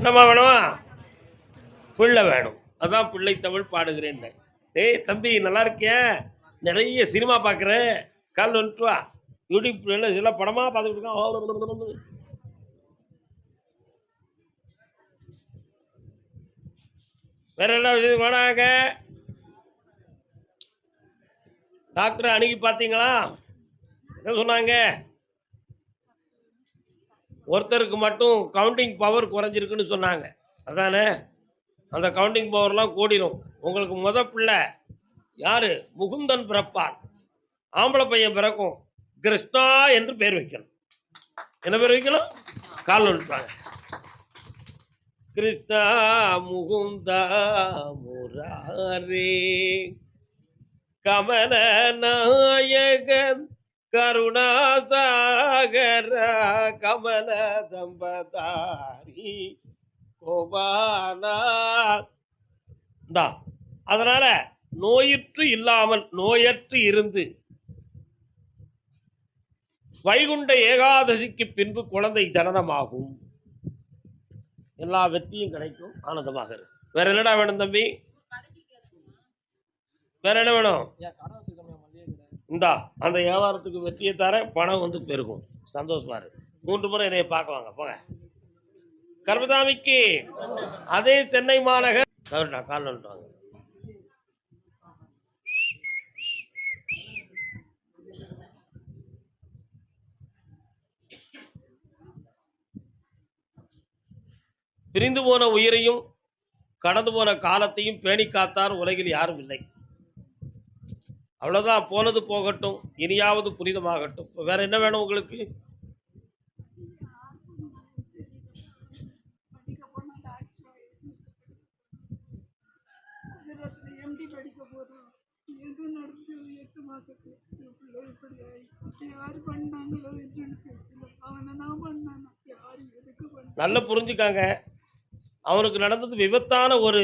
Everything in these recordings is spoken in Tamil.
என்னம்மா வேணும்? பிள்ளை வேணும். அதான் பிள்ளை தமிழ் பாடுகிறேன் டேய் தம்பி நல்லா இருக்கியா? நிறைய சினிமா பார்க்குற கால் வந்துட்டு வா. யூடியூப் என்ன சில படமாக பார்த்துக்கிட்டு இருக்கான். வேற என்ன விஷயம் வேணாங்க டாக்டர் அணுகி பார்த்தீங்களா? என்ன சொன்னாங்க? ஒருத்தருக்கு மட்டும் கவுண்டிங் பவர் குறைஞ்சிருக்குன்னு சொன்னாங்க. அதானே? அந்த கவுண்டிங் பவர்லாம் கூடிரும். உங்களுக்கு முத பிள்ளை யார்? முகுந்தன் பிறப்பார். ஆம்பளை பையன் பிறக்கும். கிருஷ்ணா என்று பேர் வைக்கணும். என்ன பேர் வைக்கணும்? கால் விழுப்பாங்க கிருஷ்ணா முகுந்தா முராரே. கமல நாயகன் கருணாசாகர கமல தம்பதாரி கோபாலா அதனால நோயுற்று இல்லாமல் நோயற்று இருந்து. வைகுண்ட ஏகாதசிக்கு பின்பு குழந்தை ஜனனமாகும். எல்லா வெற்றியும் கிடைக்கும் ஆனந்தமாக இருக்கும் வேற என்னடா வேணும் தம்பி? வேற என்ன வேணும்? இந்தா அந்த வியாபாரத்துக்கு வெற்றியை தர பணம் வந்து பெருகும். சந்தோஷமா இருக்கு மூன்று முறை என்னைய பார்க்குவாங்க போங்க. கர்மதாமிக்கு அதே சென்னை மாநகர். கவர்னா கால் வந்துட்டாங்க பிரிந்து போன உயிரையும் கடந்து போன காலத்தையும் பேணி காத்தார் உலகில் யாரும் இல்லை. அவ்வளோதான் போனது போகட்டும் இனியாவது புனிதமாகட்டும். வேற என்ன வேணும் உங்களுக்கு? நல்லா புரிஞ்சுக்காங்க. அவனுக்கு நடந்தது விபத்தான ஒரு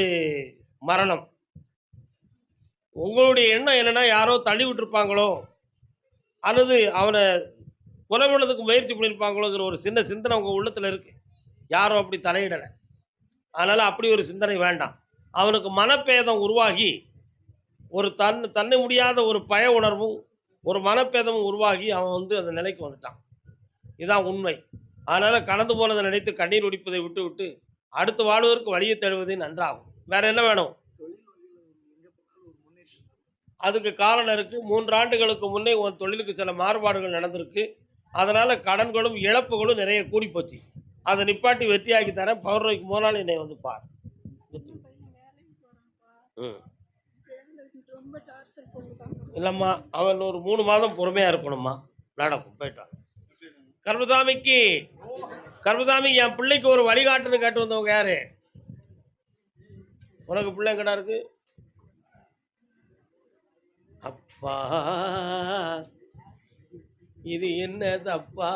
மரணம். உங்களுடைய எண்ணம் என்னென்னா யாரோ தள்ளி விட்டுருப்பாங்களோ அல்லது அவனை கொலை பண்ணதுக்கு முயற்சி பண்ணியிருப்பாங்களோங்கிற ஒரு சின்ன சிந்தனை உங்கள் உள்ளத்தில் இருக்குது யாரும் அப்படி தலையிடலை. அதனால் அப்படி ஒரு சிந்தனை வேண்டாம். அவனுக்கு மனப்பேதம் உருவாகி ஒரு தன் தன்னை முடியாத ஒரு பய உணர்வும் ஒரு மனப்பேதமும் உருவாகி அவன் வந்து அந்த நிலைக்கு வந்துட்டான். இதுதான் உண்மை. அதனால் கடந்து போனதை நினைத்து கண்ணீர் உடிப்பதை விட்டு விட்டு அடுத்து வாழ்வதற்கு வழியை தேடுவது நன்றாகும். வேற என்ன வேணும்? அதுக்கு காரணம் இருக்கு. மூன்று ஆண்டுகளுக்கு முன்னே உன் தொழிலுக்கு சில மாறுபாடுகள் நடந்திருக்கு. அதனால கடன்களும் இழப்புகளும் நிறைய கூடி போச்சு அதை நிப்பாட்டி வெற்றியாக்கி தரேன். பௌர்ணமிக்கு மூணு நாள் என்னை வந்து பார். ம். இல்லைம்மா அவன் ஒரு மூணு மாதம் பொறுமையாக இருக்கணும்மா. நடக்கும் போயிட்டு வாங்க கர்மதாமிக்கு கர்மதாமி என் பிள்ளைக்கு ஒரு வழிகாட்டுன்னு கேட்டு வந்தவங்க யாரு? உனக்கு பிள்ளை எங்கடா இருக்கு? தப்பா இது என்ன தப்பா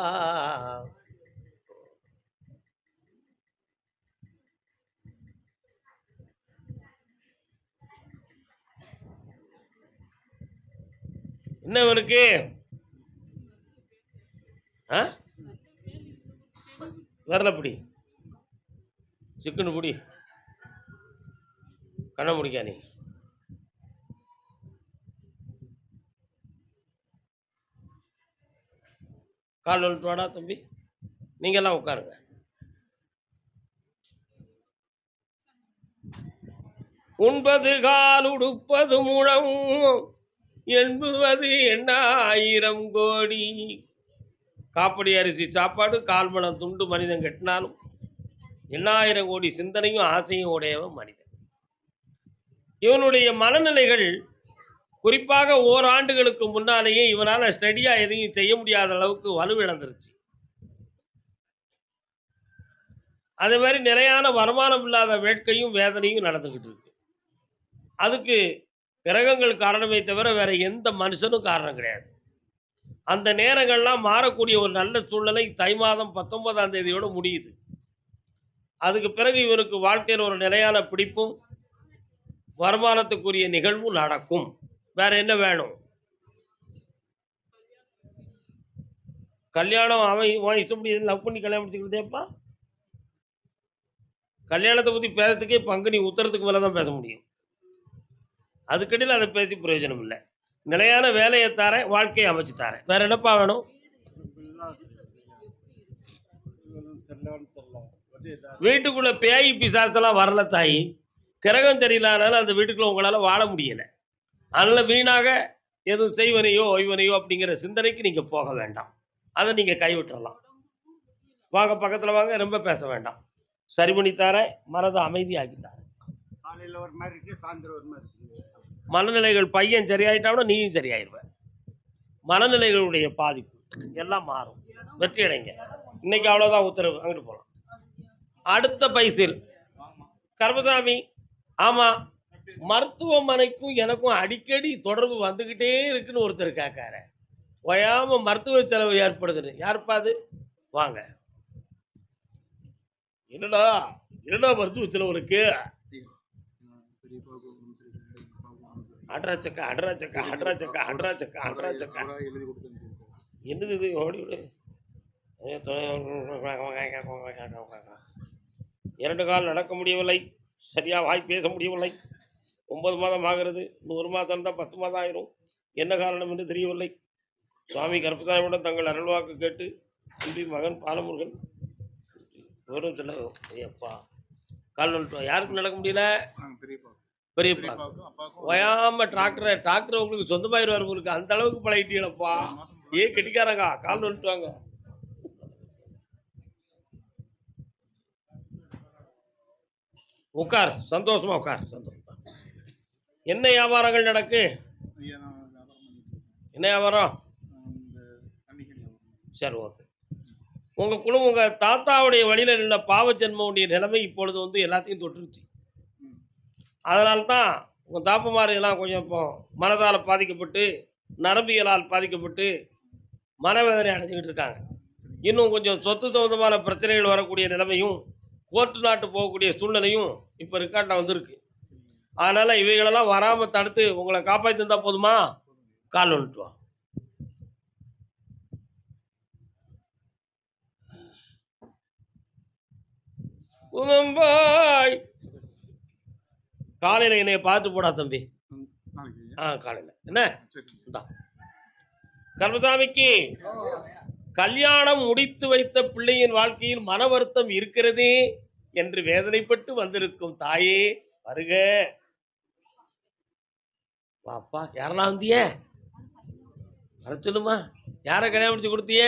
என்ன இவனுக்கு? ஆ? வரல பிடி சிக்கனு பிடி. கண்ண முடிக்கா நீ. கால் வாடா தம்பி? நீங்கெல்லாம் உட்காருங்க. உண்பது கால் உடுப்பது முழம் என்பது ஆயிரம் கோடி. காப்படி அரிசி சாப்பாடு கால்மணம் துண்டு மனிதன் கட்டினாலும் எண்ணாயிரம் கோடி சிந்தனையும் ஆசையும் உடையவன் மனிதன். இவனுடைய மனநிலைகள் குறிப்பாக ஓராண்டுகளுக்கு முன்னாலேயே இவனால் ஸ்டடியாக எதையும் செய்ய முடியாத அளவுக்கு வலுவிழந்துருச்சு. அதே மாதிரி நிலையான வருமானம் இல்லாத வேட்கையும் வேதனையும் நடந்துக்கிட்டு இருக்கு. அதுக்கு கிரகங்கள் காரணமே தவிர வேற எந்த மனுஷனும் காரணம் கிடையாது. அந்த நேரங்கள்லாம் மாறக்கூடிய ஒரு நல்ல சூழ்நிலை தை மாதம் பத்தொன்பதாம் தேதியோடு முடியுது. அதுக்கு பிறகு இவனுக்கு வாழ்க்கையில் ஒரு நிலையான பிடிப்பும் வருமானத்துக்குரிய நிகழ்வும் நடக்கும். வேற என்ன வேணும்? கல்யாணம் அவன் உன் இஷ்டப்படி லவ் பண்ணி கல்யாணம் முடிச்சுக்கிறதேப்பா கல்யாணத்தை பற்றி பேசுறதுக்கே பங்குனி உத்தரத்துக்கு மேலே தான் பேச முடியும். அதுக்கடியில் அதை பேசி பிரயோஜனம் இல்லை. நிலையான வேலையை தாரேன் வாழ்க்கையை அமைச்சு தரேன். வேற என்னப்பா வேணும்? வீட்டுக்குள்ள பேய் பிசாசெல்லாம் வரல தாயி. கிரகம் சரியில்லாதனால அந்த வீட்டுக்குள்ள உங்களால வாழ முடியலை. அதனால வீணாக எதுவும் செய்வனையோ ஒய்வனையோ அப்படிங்கிற சிந்தனைக்கு நீங்க போக வேண்டாம். அதை நீங்க கைவிட்டுறலாம். வாங்க பக்கத்துல வாங்க ரொம்ப பேச வேண்டாம். சரி பண்ணி தரேன் மனதை அமைதியாக்கி தரேன் காலையில் ஒரு மாதிரி இருக்கு சாயந்தரம் ஒரு மாதிரி இருக்கு. மனநிலைகள் பையன் சரியாயிட்டான்னா நீயும் சரியாயிருவ. மனநிலைகளுடைய பாதிப்பு எல்லாம் மாறும். வெற்றி அடைங்க. இன்னைக்கு அவ்வளோதான் உத்தரவு அங்கிட்டு போகலாம் அடுத்த பைசில் கர்மசாமி ஆமாம் மருத்துவமனைக்கும் எனக்கும் அடிக்கடி தொடர்பு வந்துக்கிட்டே இருக்குன்னு ஒருத்தர் கேட்காரு. ஓயாம மருத்துவ செலவு ஏற்படுதுன்னு. யாருப்பா அது? வாங்க. என்னடா? என்னடா மருத்துவ செலவு இருக்கு அட்ரா சக்கா அட்ரா சக்கா அட்ரா சக்கா அட்ரா சக்கா அட்ரா சக்கா எழுதி என்னது இது? ஓடி விடு இரண்டு கால் நடக்க முடியவில்லை. சரியா வாய் பேச முடியவில்லை. ஒன்பது மாதம் ஆகிறது. ஒரு மாதம் இருந்தால் பத்து மாதம் ஆயிரும். என்ன காரணம் என்று தெரியவில்லை. சுவாமி கருப்பசாமியிடம் தங்கள் அருள்வாக்கு கேட்டு தம்பி மகன் பாலமுருகன் வெறும் சில ஐயப்பா கால் வந்துட்டோம் யாருக்கு நடக்க முடியல? பெரியப்பா. ஓயாம டிராக்டரை டிராக்டர் உங்களுக்கு சொந்தமாயிருவார் உங்களுக்கு அந்த அளவுக்கு பழகிட்டீங்களப்பா. ஏ கெட்டிக்காரங்க? கால் வந்துட்டுவாங்க உட்கார் சந்தோஷமா உட்கார் சந்தோஷமா. என்ன வியாபாரங்கள் நடக்கு. என்ன வியாபாரம்? சரி ஓகே. உங்க குடும்பம் உங்க தாத்தாவுடைய வழியில நின்ற பாவ ஜென்மவுடைய நிலைமை இப்பொழுது வந்து எல்லாத்தையும் தொட்டுருச்சு. அதனால தான் உங்கள் தாப்பமார் எல்லாம் கொஞ்சம் இப்போ மனதால் பாதிக்கப்பட்டு நரம்பியலால் பாதிக்கப்பட்டு மனவேதனை அடைஞ்சிக்கிட்டு இருக்காங்க. இன்னும் கொஞ்சம் சொத்து சம்பந்தமான பிரச்சனைகள் வரக்கூடிய நிலைமையும் கோர்ட்டு நாட்டு போகக்கூடிய சூழ்நிலையும் இப்போ ரெக்கார்டில் வந்திருக்கு. அதனால் இவைகளெல்லாம் வராமல் தடுத்து உங்களை காப்பாற்றி காப்பாற்றிருந்தா போதுமா? கால் வந்துட்டு வா. உதம்பாய் காலையில் என்னைய பார்த்து போடா தம்பி. ஆ காலையில். என்ன? கர்மசாமிக்கு கல்யாணம் முடித்து வைத்த பிள்ளையின் வாழ்க்கையில் மன வருத்தம் இருக்கிறது என்று வேதனைப்பட்டு வந்திருக்கும் தாயே வருக. வாப்பா யாரெல்லாம் வந்திய? வர சொல்லுமா யாரை கல்யாணம் முடிச்சு கொடுத்திய?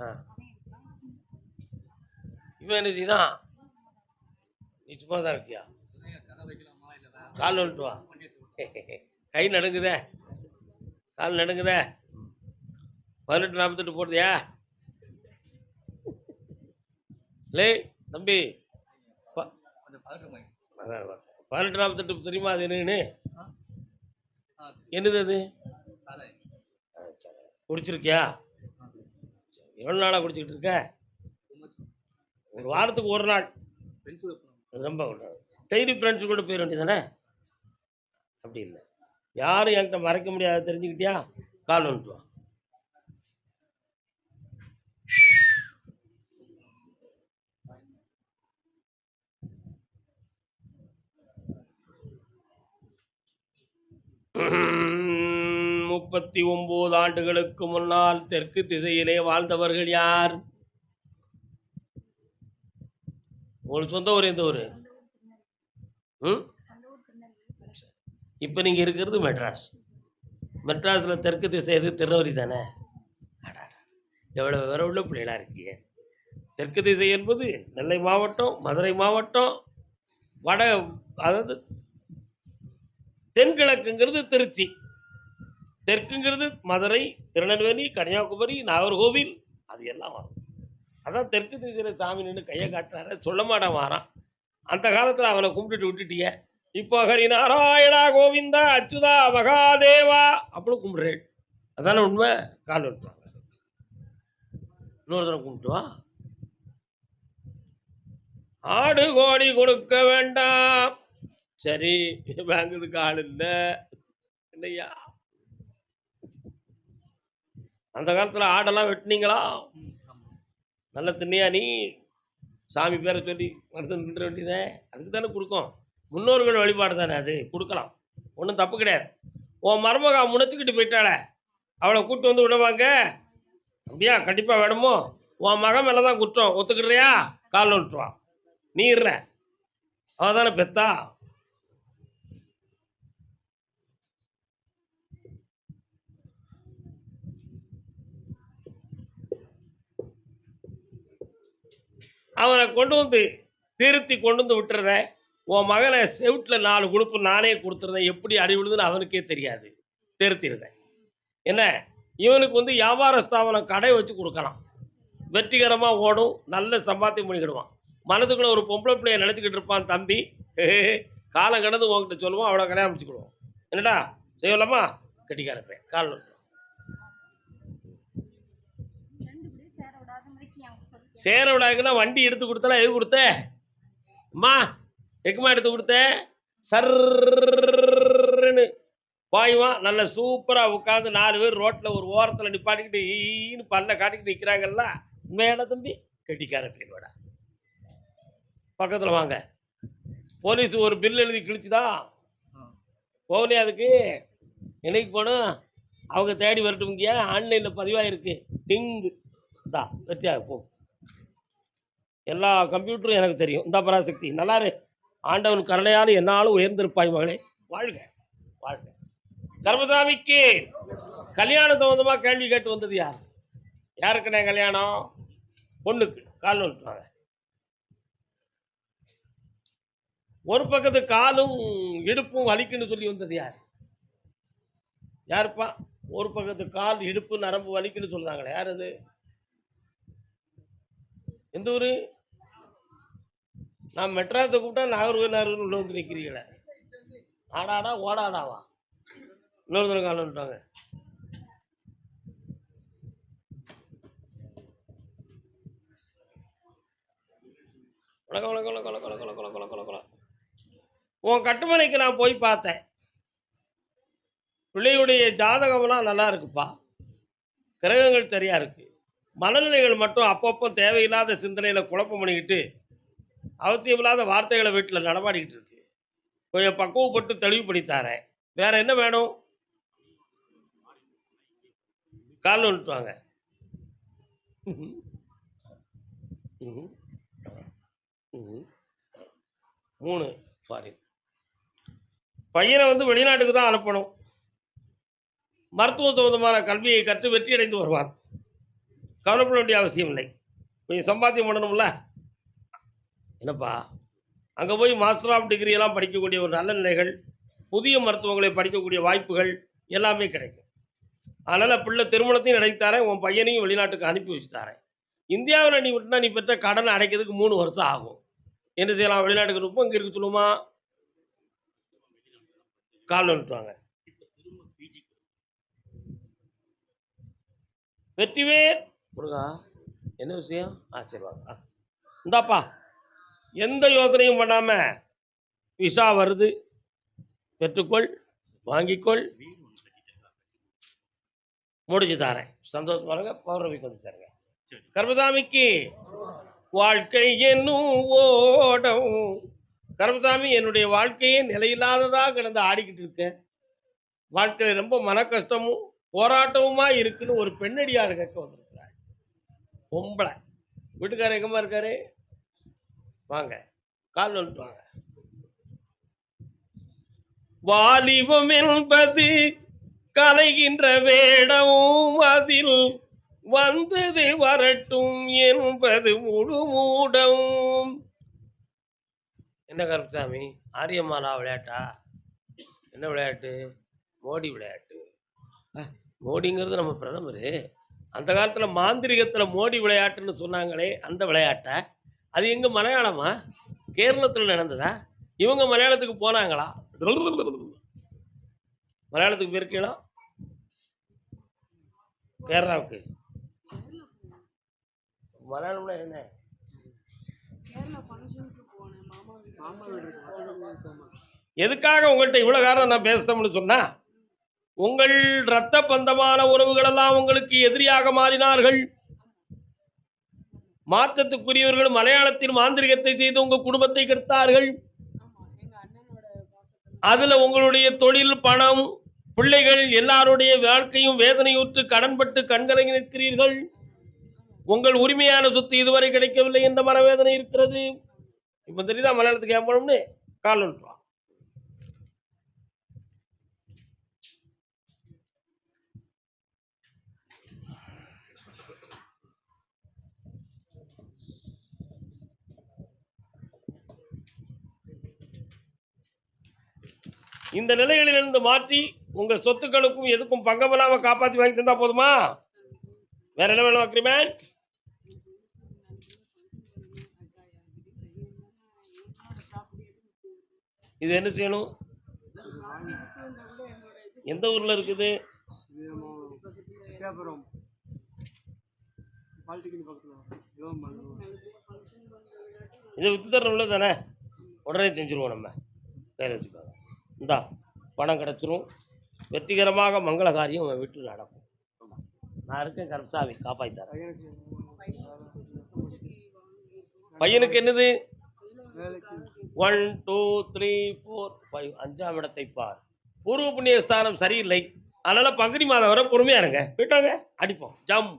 ஆ. இவன் என்ன செய்தான்? நீ சும்மா தான் இருக்கியா? கால் வந்துட்டு வா. கை நடுங்குதே. கால் நடுங்குதே. பதினெட்டு நாற்பத்தெட்டு போடுறியா? லே தம்பி. அதான். பதினெட்டு நாற்பத்தெட்டு தெரியுமா அது என்னன்னு என்னது அது. குடிச்சிருக்கியா? எவ்வளோ நாளாக குடிச்சிக்கிட்டு இருக்க? ஒரு வாரத்துக்கு ஒரு நாள். ரொம்ப டெய்லி ஃப்ரெண்ட்ஸ் கூட போயிட வேண்டியதானே அப்படி இல்லை. யாரும் என்கிட்ட மறைக்க முடியாது தெரிஞ்சுக்கிட்டியா? கால் வந்துட்டு வா முப்பத்தி ஒன்பது ஆண்டுகளுக்கு முன்னால் தெற்கு திசையிலே வாழ்ந்தவர்கள் யார்? உங்களுக்கு சொந்த ஊர் எந்த ஊர்? ம் இப்போ நீங்கள் இருக்கிறது மெட்ராஸ். மெட்ராஸில் தெற்கு திசை எது? திருநெல்வேலி தானே? அடாடா. எவ்வளோ வேற உள்ள பிள்ளைகளாக இருக்கீங்க? தெற்கு திசை என்பது நெல்லை மாவட்டம் மதுரை மாவட்டம் வட அதாவது தென்கிழக்குங்கிறது திருச்சி. தெற்குங்கிறது மதுரை திருநெல்வேலி கன்னியாகுமரி நாகர்கோவில் அது எல்லாம் வரும். அதான் தெற்கு திசையில் சாமி நின்று கையை காட்டுறாரு. சொல்ல மாட்டான் வாரான். அந்த காலத்தில் அவனை கும்பிட்டுட்டு விட்டுட்டிய. இப்போ ஹரி நாராயணா கோவிந்தா அச்சுதா மகாதேவா அப்படின்னு கும்பிடுறேன் அதான உண்மை? கால் விட்டுவாங்க இன்னொரு தடவை கும்பிட்டுவா ஆடு கோடி கொடுக்க வேண்டாம். சரி வாங்குறதுக்கு ஆள் இல்லை. இல்லையா அந்த காலத்தில் ஆடெல்லாம் வெட்டினீங்களா? நல்ல தின்னியா நீ? சாமி பேரை சொல்லி மருத்துவம் நின்ற வேண்டியதே அதுக்கு தானே கொடுக்கும். முன்னோர்கள் வழிபாடு தானே அது? கொடுக்கலாம். ஒன்றும் தப்பு கிடையாது. உன் மருமகா முனைச்சிக்கிட்டு போயிட்டாளே. அவளை கூட்டு வந்து விடுவாங்க? அப்படியா கண்டிப்பாக வேணுமோ? உன் மகன் மேலே தான் குற்றம். ஒத்துக்கிடுறியா? காலில் விட்டுருவான். நீ இருற. அவள் தானே பெத்தா? அவனை கொண்டு வந்து திருத்தி கொண்டு வந்து விட்டுறதேன் உன் மகனை செவிட்டில் நாலு கொடுப்பு நானே கொடுத்துருந்தேன் எப்படி அறிவிழுதுன்னு அவனுக்கே தெரியாது. திருத்திருந்தேன் என்ன? இவனுக்கு வந்து வியாபார ஸ்தாபனம் கடை வச்சு கொடுக்கலாம். வெற்றிகரமாக ஓடும் நல்ல சம்பாத்தியம் பண்ணிக்கிடுவான். மனதுக்குள்ளே ஒரு பொம்பளை பிள்ளைய நினச்சிக்கிட்டு இருப்பான் தம்பி. காலம் கடந்து உன்கிட்ட சொல்லுவான் அவனை கல்யாணம் முடிச்சுக்கிடுவோம் என்னடா? செய்யலாமா? கட்டிக்காரப்பேன் காலில் ரெண்டு பேரும் சேர விடாத மாதிரி அவன் சொல்லி சேர விடாக்குன்னா வண்டி எடுத்து கொடுத்தலாம் எது கொடுத்த? அம்மா எக்குமா எடுத்து கொடுத்த? சர்ன்னு பாயுவான் நல்ல சூப்பராக உட்காந்து நாலு பேர் ரோட்டில் ஒரு ஓரத்தில் நிப்பாட்டிக்கிட்டு ஈன்னு பல்ல காட்டிக்கிட்டு நிற்கிறாங்கல்ல உண்மையான தம்பி? கெட்டிக்கார பிள்ளைங்களோட பக்கத்தில் வாங்க. போலீஸ் ஒரு பில் எழுதி கிழிச்சுதான் போகலையே அதுக்கு? என்னைக்கு போகணும்? அவங்க தேடி வரட்டும் இங்கே ஆன்லைனில் பதிவாயிருக்கு. டிங்கு. தான் வெற்றியாக போகும் எல்லா கம்ப்யூட்டரும் எனக்கு தெரியும். இந்த பராசக்தி நல்லாரு. ஆண்டவன் கருணையால் என்னாலும் உயர்ந்திருப்பாய் மகளே. வாழ்க. வாழ்க. கர்மசாமிக்கு கல்யாணம் சம்பந்தமாக கேள்வி கேட்டு வந்தது யார்? யாருக்குண்ணே கல்யாணம்? பொண்ணுக்கு. கால் நோட்டுவாங்க ஒரு பக்கத்து காலும் இடுப்பும் வலிக்குன்னு சொல்லி வந்தது யார்? யாருப்பா? ஒரு பக்கத்து கால் இடுப்பு நரம்பு வலிக்குன்னு சொல்றாங்களே யார் அது? எந்த ஊர்? நான் மெட்ராஸை கூப்பிட்டா நாகர்கோவில் நாகர்கோவில் வந்து நிற்கிறீங்களே ஆடாடா ஓடாடாவா? இன்னொருத்தர் காலன்ட்டாங்க உன் கட்டுமனைக்கு நான் போய் பார்த்தேன். பிள்ளையுடைய ஜாதகம்லாம் நல்லா இருக்குப்பா. கிரகங்கள் சரியா இருக்கு. மனநிலைகள் மட்டும் அப்பப்போ தேவையில்லாத சிந்தனையில் குழப்பம் பண்ணிக்கிட்டு அவசியமில்லாத வார்த்தைகளை வீட்டில் நடமாடிக்கிட்டு இருக்கு. கொஞ்சம் பக்குவப்பட்டு தெளிவு வேற என்ன வேணும்? காலில் விட்டுவாங்க மூணு ஃபாரின் பையனை வந்து வெளிநாட்டுக்கு தான் அனுப்பணும். மருத்துவ சம்பந்தமான கல்வியை கற்று வெற்றி அடைந்து வருவான். கவலைப்பட வேண்டிய அவசியம் இல்லை கொஞ்சம் சம்பாத்தியம் பண்ணணும்ல? என்னப்பா? அங்கே போய் மாஸ்டர் ஆஃப் டிகிரி எல்லாம் படிக்கக்கூடிய ஒரு நல்ல நிலைகள் புதிய மருத்துவங்களை படிக்கக்கூடிய வாய்ப்புகள் எல்லாமே கிடைக்கும். அதனால் பிள்ளை திருமணத்தையும் அடைத்தாரேன் உன் பையனையும் வெளிநாட்டுக்கு அனுப்பி வச்சு தரேன். இந்தியாவில் நீ விட்டுனா நீ பெற்ற கடனை அடைக்கிறதுக்கு மூணு வருஷம் ஆகும். என்ன செய்யலாம்? வெளிநாட்டுக்கு இருப்போம் இங்கே இருக்க சொல்லுமா? கால் நிறுத்துவாங்க. வெற்றிவேல்! முருகா என்ன விஷயம்? ஆ சரி வாங்க இந்தாப்பா. எந்த யோசனையும் பண்ணாம விசா வருது. பெற்றுக்கொள் வாங்கிக்கொள். முடிச்சு தரேன். சந்தோஷமா இருங்க. பௌர்ணமிக்கு வந்து சேருங்க. கர்மசாமிக்கு வாழ்க்கை என்னும் ஓடம். கர்மசாமி என்னுடைய வாழ்க்கையே நிலையில்லாததாக கிடந்து ஆடிக்கிட்டு இருக்கேன். வாழ்க்கையில் ரொம்ப மன கஷ்டமும் போராட்டமுமா இருக்குன்னு ஒரு பெண்ணடியாக கேட்க வந்திருக்கிறாள் பொம்பளை. வீட்டுக்காரர் எங்கம்மா இருக்காரு? வாங்க கால் வந்துட்டு வாங்க. வாலிபம் என்பது கலைகின்ற வேடமும் அதில் வந்தது வரட்டும் என்பது முழு மூடம் என்ன கருப்பசாமி ஆரியமாலா விளையாட்டா? என்ன விளையாட்டு? மோடி விளையாட்டு. மோடிங்கிறது நம்ம பிரதமர். அந்த காலத்தில் மாந்திரிகத்தில் மோடி விளையாட்டுன்னு சொன்னாங்களே அந்த விளையாட்டை அது எங்க மலையாளமா? கேரளத்தில் நடந்ததா? இவங்க மலையாளத்துக்கு போனாங்களா? மலையாளத்துக்கு போயிருக்கீங்களா? கேரளாவுக்கு. மலையாளம்னா என்ன? எதுக்காக உங்கள்கிட்ட இவ்வளோ காரணம் நான் பேசுதோம்னு சொன்னா உங்கள் இரத்த பந்தமான உறவுகளெல்லாம் உங்களுக்கு எதிரியாக மாறினார்கள். மாற்றத்துக்குரியவர்கள் மலையாளத்தில் மாந்திரிகத்தை செய்து உங்க குடும்பத்தை கெடுத்தார்கள். அதுல உங்களுடைய தொழில் பணம் பிள்ளைகள் எல்லாருடைய வாழ்க்கையும் வேதனையுற்று கடன்பட்டு கண்கலங்கி நிற்கிறீர்கள். உங்கள் உரிமையான சொத்து இதுவரை கிடைக்கவில்லை என்ற மனவேதனை இருக்கிறது. இப்போ தெரியுதா மலையாளத்துக்கு ஏன் போனோம்னு? கால் இந்த நிலைகளிலிருந்து மாற்றி உங்கள் சொத்துக்களுக்கும் எதுக்கும் பங்கமில்லாமல் காப்பாற்றி வாங்கி தந்தா போதுமா? வேற என்ன வேணும் அக்ரிமெண்ட்? இது என்ன செய்யணும்? எந்த ஊர்ல இருக்குது? இதை வித்து தரணும்ல தானே? உடனே செஞ்சிருவோம் நம்ம. கையில் வச்சுக்கோங்க. இந்தா பணம் கிடச்சிரும். வெற்றிகரமாக மங்கள காரியம் உங்கள் வீட்டில் நடக்கும். நான் இருக்கேன் கருப்சாமி காப்பாற்றி பையனுக்கு என்னது? One two three four five அஞ்சாம் இடத்தை பார். பூர்வ புண்ணிய ஸ்தானம் சரியில்லை. அதனால் பங்குனி மாதம் வரை பொறுமையாக இருங்க. போயிட்டாங்க. அடிப்போம். ஜம்.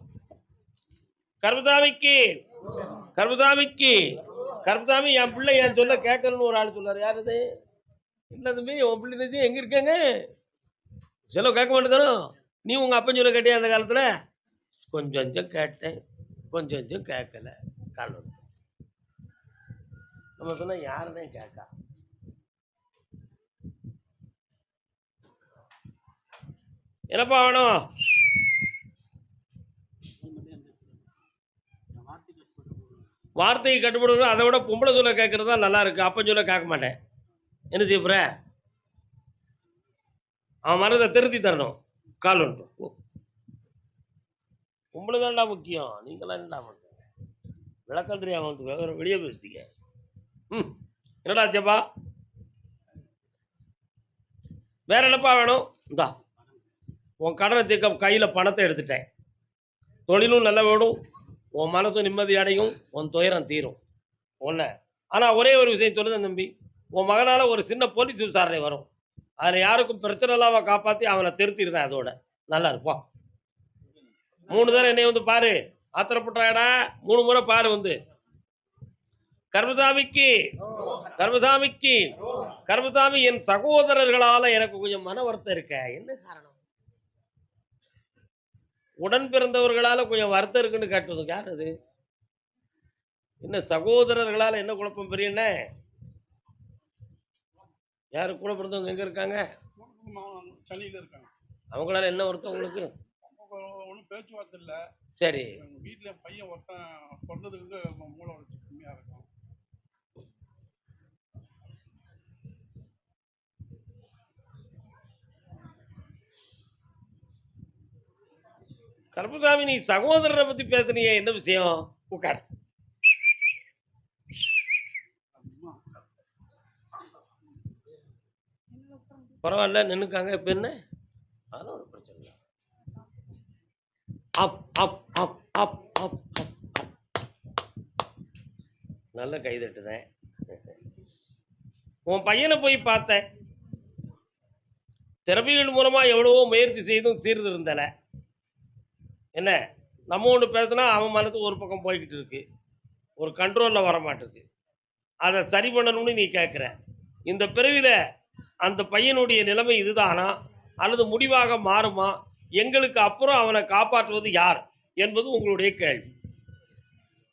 கர்மசாமிக்கு கர்மசாமிக்கு கர்மசாமி என் பிள்ளை என் சொல்ல கேட்கணும்னு ஒரு ஆள் சொல்லார் யார் இது இல்லை தம்பி உன் பிள்ளை நிதி எங்கே இருக்காங்க? செலவு கேட்க மாட்டேங்கிறோம் நீ உங்கள் அப்பன் சொல்ல கேட்டியா அந்த காலத்தில்? கொஞ்சம் கொஞ்சம் கேட்டேன். கொஞ்சம் கொஞ்சம் கேட்கல காரணம் நம்ம சொன்னால் யாருமே கேட்கா என்னப்பா வேணும்? வார்த்தைக்கு கட்டுப்படுறது அதை விட பொம்பளை சொல்ல கேட்கறது தான் நல்லா இருக்கு. அப்பன் சொல்ல கேட்க மாட்டேன். என்ன செய்ய போற? அவன் மனதை திருத்தி தரணும். கால் வந்துடும் ஓ. தான்டா முக்கியம். நீங்களாம் என்னடா பண்ணுங்க விளக்கம் தெரியாம வந்து வெளியே பேசுறீங்க ம். என்னடா ஆச்சப்பா வேற என்னப்பா வேணும்? இந்தா. உன் கடனை தீர்க்க கையில் பணத்தை எடுத்துட்டேன். தொழிலும் நல்லா வேணும் உன் மனசும் நிம்மதி அடையும். உன் துயரம் தீரும். ஒன்று ஆனால் ஒரே ஒரு விஷயம் சொல்லுதேன் தம்பி. உன் மகனால் ஒரு சின்ன போலீஸ் விசாரணை வரும். அதில் யாருக்கும் பிரச்சனை இல்லாமல் காப்பாற்றி அவனை திருத்திருந்தேன் அதோட. நல்லா இருப்போம் மூணு தடவை என்னை வந்து பாரு. ஆத்திரப்பட்டாடா மூணு முறை பாரு வந்து. கர்மசாமிக்கு கர்மசாமிக்கு கர்மசாமி என் சகோதரர்களால எனக்கு கொஞ்சம் மன வருத்தம் இருக்க. என்ன காரணம்? உடன் பிறந்தவர்களால கொஞ்சம் வருத்தம் இருக்குன்னு கேட்டது யார் அது? என்ன சகோதரர்களால என்ன குழப்பம் பெரிய யார் கூட பிறந்தவங்க எங்கே இருக்காங்க? சென்னையில் இருக்காங்க அவங்களால என்ன ஒருத்தம் உங்களுக்கு? ஒன்றும் பேச்சுவார்த்தை இல்லை சரி. எங்கள் வீட்டில் பையன் ஒருத்தன் பிறந்ததுக்கு மூளை வளர்ச்சி கம்மியாக இருக்கும் கருப்பசாமி நீ சகோதரரை பத்தி பேசுனீங்க என்ன விஷயம்? உட்கார். பரவாயில்ல நின்னுக்காங்க இப்போ என்ன? அதெல்லாம் ஒரு பிரச்சனை இல்லை. அப் அப் அப் அப் அப் அப் அப். நல்ல கைதட்டுதேன் உன் பையனை போய் பார்த்தேன். திறமைகள் மூலமாக எவ்வளவோ முயற்சி செய்தும் சீர்திருந்தல. என்ன? நம்ம ஒன்று பேசுனா அவன் மனசு ஒரு பக்கம் போய்கிட்டு இருக்கு. ஒரு கண்ட்ரோலில் வர மாட்டேங்குது அதை சரி பண்ணணும்னு நீ கேட்குற இந்த பிறவியில் அந்த பையனுடைய நிலைமை இதுதானா? அல்லது முடிவாக மாறுமா? எங்களுக்கு அப்புறம் அவனை காப்பாற்றுவது யார்? என்பது உங்களுடைய கேள்வி.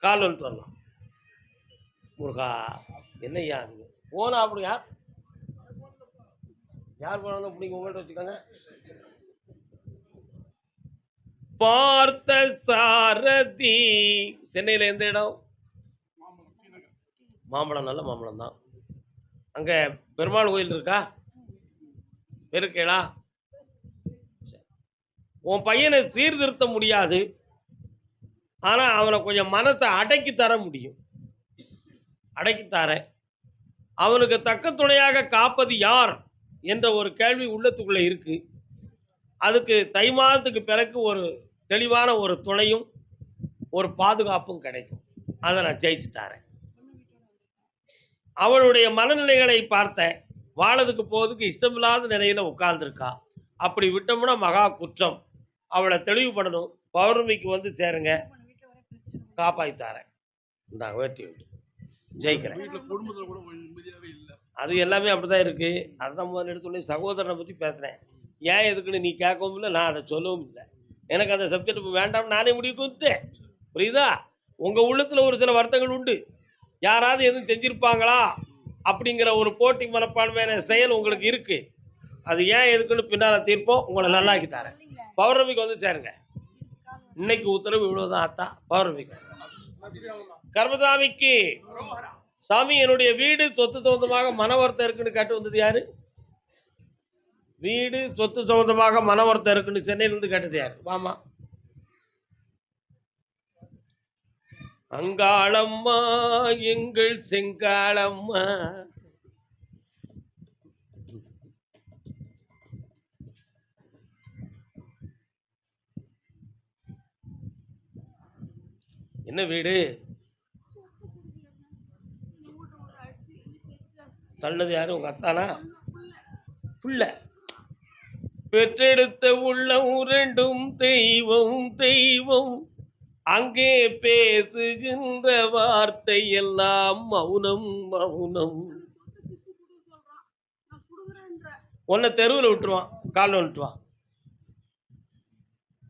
கால் சொல்லலாம் வரலாம் முருகா என்ன யார் போனா அப்படி யார்? யார் போனாலும் பிடிங்க உங்கள்கிட்ட வச்சுக்கோங்க. பார்த்த சாரதி. சென்னையில் எந்த இடம்? மாம்பழம் நல்ல மாம்பழம் தான். அங்கே பெருமாள் கோயில் இருக்கா? இருக்கேளா? உன் பையனை சீர்திருத்த முடியாது. ஆனால் அவனை கொஞ்சம் மனத்தை அடக்கி தர முடியும். அடக்கி தரேன் அவனுக்கு தக்க துணையாக காப்பது யார்? என்ற ஒரு கேள்வி உள்ளத்துக்குள்ளே இருக்கு. அதுக்கு தை மாதத்துக்கு பிறகு ஒரு தெளிவான ஒரு துணையும் ஒரு பாதுகாப்பும் கிடைக்கும். அதை நான் ஜெயிச்சு தரேன். அவளுடைய மனநிலைகளை பார்த்தேன். வாழதுக்கு போவதுக்கு இஷ்டமில்லாத நிலையில உட்கார்ந்துருக்கா. அப்படி விட்டோம்னா மகா குற்றம். அவளை தெளிவுபடணும் பௌர்ணமிக்கு வந்து சேருங்க. காப்பாற்றி தரேன் இந்தாங்க வேட்டி உண்டு. ஜெயிக்கிறேன். அது எல்லாமே அப்படிதான் இருக்கு. அதுதான் முதல்ல எடுத்தோடனே சகோதரனை பற்றி பேசுகிறேன் ஏன் எதுக்குன்னு நீ கேட்கவும் இல்லை நான் அதை சொல்லவும் இல்லை. எனக்கு அந்த சப்ஜெக்ட் வேண்டாம் நானே முடிவுக்கு வந்துட்டேன் புரியுதா? உங்கள் உள்ளத்தில் ஒரு சில வருத்தங்கள் உண்டு. யாராவது எதுவும் செஞ்சுருப்பாங்களா? அப்படிங்கிற ஒரு போட்டி மனப்பான்மையான செயல் உங்களுக்கு இருக்கு. அது ஏன் எதுக்குன்னு பின்னால் தீர்ப்போம். உங்களை நல்லாக்கி தரேன். பௌர்ணமிக்கு வந்து சேருங்க. இன்னைக்கு உத்தரவு இவ்வளவுதான் அத்தா. பௌர்ணமிக்கு. கர்மசாமிக்கு சாமி என்னுடைய வீடு சொத்து சொந்தமாக மனவர்த்தம் இருக்குன்னு கேட்டு வந்தது யாரு? வீடு சொத்து சொந்தமாக மனவர்த்தம் இருக்குன்னு சென்னையிலிருந்து கேட்டது யாரு? வாமா. அங்காளம்மா எங்கள் செங்காளம்மா. என்ன வீடு? தள்ளது யாரு? உங்க அத்தானா? புள்ள. பெற்றெடுத்த உள்ளம் ரெண்டும் தெய்வம் தெய்வம். அங்கே பேசுகின்ற வார்த்தை எல்லாம் மௌனம் மௌனம். உன்னை தெருவில் விட்டுருவான் காலில் விட்டுருவான்.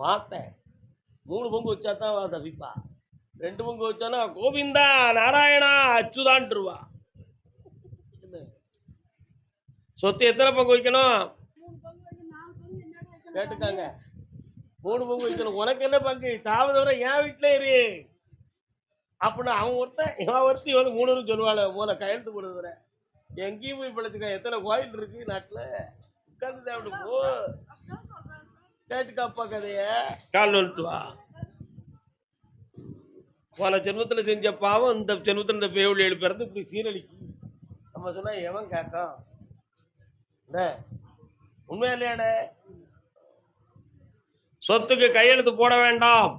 பார்த்தேன். மூணு பங்கு வச்சா தான் தவிப்பா ரெண்டு பங்கு வச்சானா கோவிந்தா நாராயணா அச்சுதான்ட்டுருவா. சொத்து எத்தனை பங்கு வைக்கணும்? கேட்டுக்காங்க. மூணு பங்கு வைக்கணும் உனக்கு என்ன பங்கு? சாவது வர என் வீட்டுல இரு. அப்படின்னு அவன் ஒருத்தன் இவன் ஒருத்தி இவன் மூணு சொல்லுவாள் மூல கையெழுத்து போடுறது வர எங்கேயும் போய் பிழைச்சிக்க எத்தனை கோயில் இருக்கு நாட்டில்? உட்காந்து சாப்பிட்டு போ. கேட்டுக்காப்பா கதைய. கால் வந்துட்டு வா. போன ஜென்மத்தில் செஞ்ச பாவம் இந்த ஜென்மத்தில் இந்த பேவுளி ஏழு பிறந்து இப்படி சீரழிக்கு. நம்ம சொன்னா எவன் கேட்கும் இந்த உண்மையா இல்லையாடே? சொத்துக்கு கையெழுத்து போட வேண்டாம்.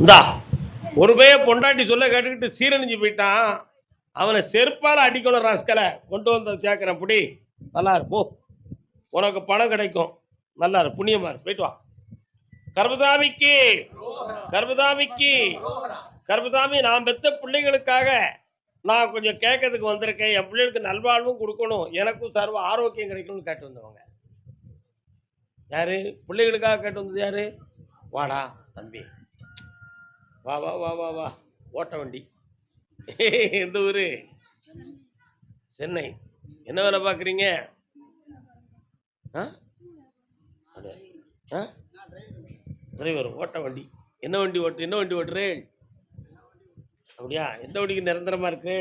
இந்தா ஒரு பைய பொண்டாட்டி சொல்ல கேட்டுக்கிட்டு சீரணிஞ்சு போயிட்டான். அவனை செருப்பால அடிக்கணும் ராஸ்கலை. கொண்டு வந்து சேர்க்கிறேன் புடி. நல்லா இரு, போ. உனக்கு பணம் கிடைக்கும். நல்லா இரு புண்ணியமா இரு. போயிட்டு வா. கர்பதாமிக்கு கர்பதாமிக்கு கர்பதாமி நான் பெத்த பிள்ளைகளுக்காக நான் கொஞ்சம் கேட்கறதுக்கு வந்திருக்கேன். என் பிள்ளைகளுக்கு நல்வாழ்வும் கொடுக்கணும். எனக்கும் சர்வ ஆரோக்கியம் கிடைக்கணும்னு கேட்டு வந்தவங்க. யாரு? பிள்ளைகளுக்காக கேட்டு வந்தது யாரு? வாடா தம்பி. வா வா வா வா வா. ஓட்ட வண்டி. எந்த ஊர்? சென்னை. என்ன வேலை பார்க்குறீங்க? ஆ? ஆ? டிரைவர். ஓட்ட வண்டி. என்ன வண்டி ஓட்டு என்ன வண்டி ஓட்டுறேன் அப்படியா? எந்த வண்டிக்கு நிரந்தரமா இருக்கு?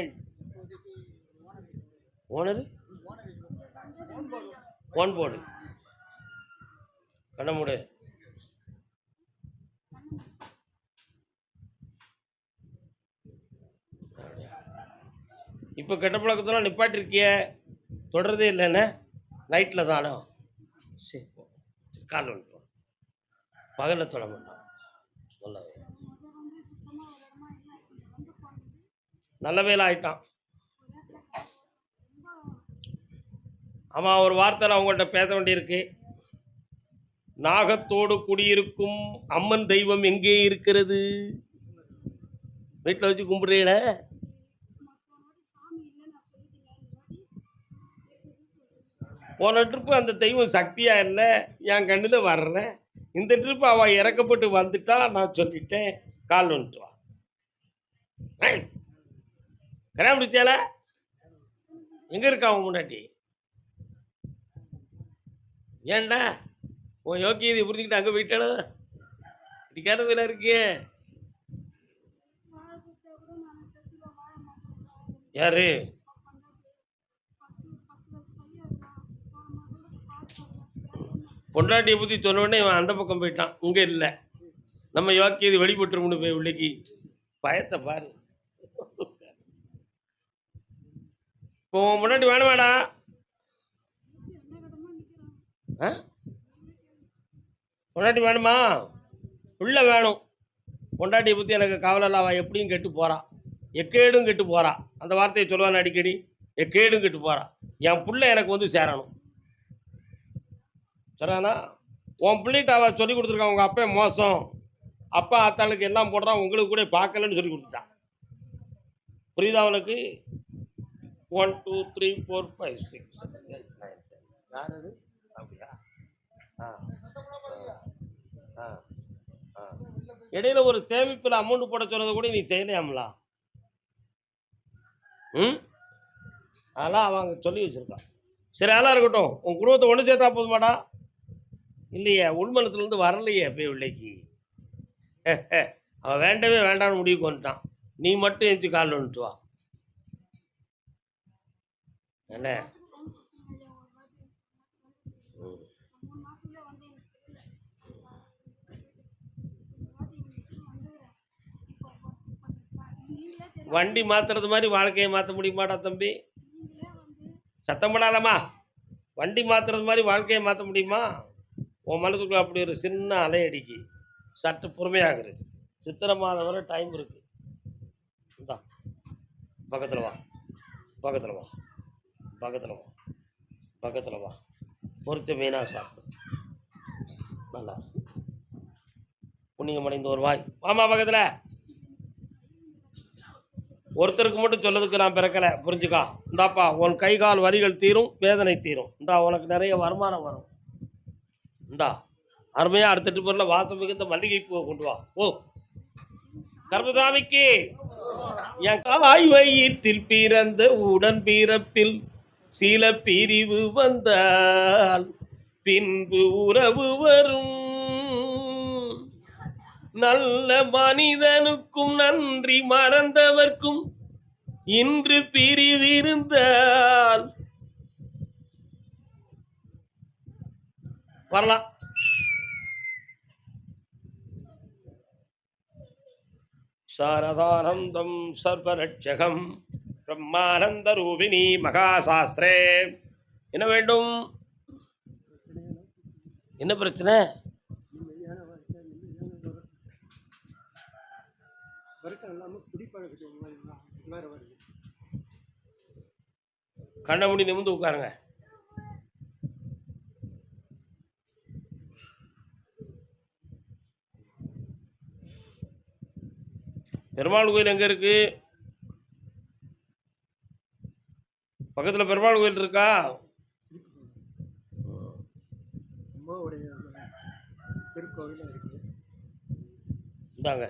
ஓனர் ஓன் போர்டு கடமுடு இப்போ கெட்ட பழக்கத்தெல்லாம் நிப்பாட்டிருக்கிய. தொடர்றதே இல்லைண்ணே நைட்டில் தானோ? சரி போ. சரி, கால் வந்துட்டு பகலில் தொட மாட்டோம். நல்ல வேலை ஆயிட்டான் ஆமாம் ஒரு வார்த்தை நான் உங்கள்கிட்ட பேச வேண்டியிருக்கு. நாகத்தோடு குடியிருக்கும் அம்மன் தெய்வம் எங்கே இருக்கிறது? வீட்டில் வச்சு கும்பிடுறீங்கள? போன ட்ரிப்பு அந்த தெய்வம் சக்தியாக இல்லை என் கண்ணில் வர்ற. இந்த ட்ரிப்பு அவள் இறக்கப்பட்டு வந்துட்டா நான் சொல்லிட்டேன். கால் வந்துட்டு வா. கல்யாணம் முடிச்சால எங்கே இருக்கா அவன் முன்னாடி? ஏன்டா? உன் யோக்கியதை புரிஞ்சுக்கிட்டு அங்கே போயிட்டாலும் இப்படி கேட்டதில் இருக்கு. யாரு? பொண்டாட்டியை பற்றி சொன்னோடனே இவன் அந்த பக்கம் போயிட்டான். இங்கே இல்லை. நம்ம யோக்கியது வெளிப்பட்டுருமுன்னு போய் உள்ளிக்கு. பயத்தை பாரு. இப்போ உன் முன்னாடி வேணுமாடா? ஆ? பொண்டாட்டி வேணுமா? பிள்ளை வேணும். பொண்டாட்டியை பற்றி எனக்கு கவலை இல்லை. அவள் எப்படியும் கெட்டு போகிறா எக்கேடும் கெட்டு போகிறா அந்த வார்த்தையை சொல்லுவான் அடிக்கடி. எக்கேடும் கெட்டு போகிறா என் பிள்ளை எனக்கு வந்து சேரணும். சரியானா உன் பிள்ளைகிட்ட அவள் சொல்லி கொடுத்துருக்கான் உங்கள் அப்பா மோசம். அப்பா அத்தாளுக்கு எல்லாம் போடுறான் உங்களுக்கு கூட பார்க்கலன்னு சொல்லி கொடுத்துட்டான் புரியுதா அவனுக்கு one two three four five six eight nine ten யார் அது அப்படியா? ஆ. ஆ. ஆ. இடையில ஒரு சேமிப்பில் அமௌண்ட் போட சொன்னதை கூட நீ செய்யலையாம்லா? ம்? அதெல்லாம் அவங்க சொல்லி வச்சிருக்கான் சரி அதெல்லாம் இருக்கட்டும். உன் குடும்பத்தை ஒன்று சேர்த்தா போதுமாடா. இல்லையே உள்மனத்துலேருந்து வரலையே போய் பிள்ளைக்கு அவன் வேண்டவே வேண்டாம்னு முடிவுக்கு வந்துட்டான். நீ மட்டும் எஞ்சி காலில் வந்துட்டு வா என்ன ம். மூணு மாசத்துல வந்து எனக்கு தெரியல. நீங்களே என்ன? வண்டி மாத்துறது மாதிரி வாழ்க்கையை மாற்ற முடியுமாடா தம்பி? சத்தம் போடாதம்மா. வண்டி மாத்துறது மாதிரி வாழ்க்கையை மாற்ற முடியுமா? உன் மனதுக்குள்ள அப்படி ஒரு சின்ன அலை அடிக்கு. சற்று பொறுமையாகுது சித்திரை மாதம் வரை டைம் இருக்கு. இந்தா பக்கத்தில் வா. பக்கத்தில் வா. பக்கத்தில் வா. பக்கத்தில் வா. பொறிச்ச மீனாக சாப்பிடும் நல்லா. புண்ணியம் அடைந்து ஒரு வாய். வாமா பக்கத்தில். ஒருத்தருக்கு மட்டும் சொல்லதுக்கு நான் பிறக்கலை. புரிஞ்சுக்கா? இந்தாப்பா உன் கை கால் வலிகள் தீரும் வேதனை தீரும். இந்தா உனக்கு நிறைய வருமானம் வரும். இந்தா அருமையாக அடுத்த பொருளில் வாசம் மிகுந்த மல்லிகை பூவை கொண்டு வா. ஓ. கர்மதாமிக்கு என் காய் வயிற்றில் பிறந்த உடன் பிறப்பில் சில பிரிவு வந்தால் பின்பு உறவு வரும். நல்ல மனிதனுக்கும் நன்றி மறந்தவர்க்கும் இன்று பிரிவிருந்தால் வரலாம். சாரதானந்தம் சர்வரட்சகம். பிரம்மானந்த ரூபிணி மகாசாஸ்திரே. என்ன வேண்டும்? என்ன பிரச்சனை? நிம்மதியான வாழ்க்கை இல்லாமல் வருது கண்ணை மூடி நிமிந்து உட்காருங்க. பெருமாள் கோயில் எங்க இருக்கு? பக்கத்துல பெருமாள் கோயில் இருக்கா? இந்தாங்க.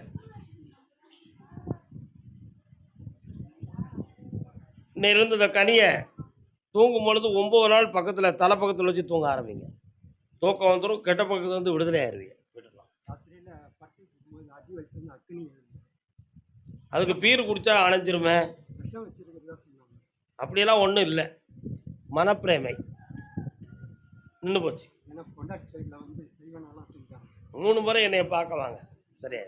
இன்னையிலிருந்து இந்த கனியை தூங்கும் பொழுது ஒம்பது நாள் பக்கத்தில் தலை பக்கத்தில் வச்சு தூங்க ஆரம்பிங்க. தூக்கம் வந்துடும் கெட்ட பக்கத்துல இருந்து விடுதலை ஆயிருவீங்க. அதுக்கு பீர் குடிச்சா அணைஞ்சிருமே. அப்படியெல்லாம் ஒன்றும் இல்லை. மனப்பிரேமை. நின்று போச்சு. மூணு முறை என்னை பார்க்க வாங்க. சரியா?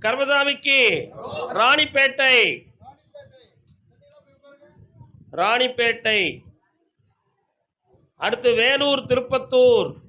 கர்மசாமிக்கு ராணிப்பேட்டை. ராணிப்பேட்டை. அடுத்து வேலூர் திருப்பத்தூர்.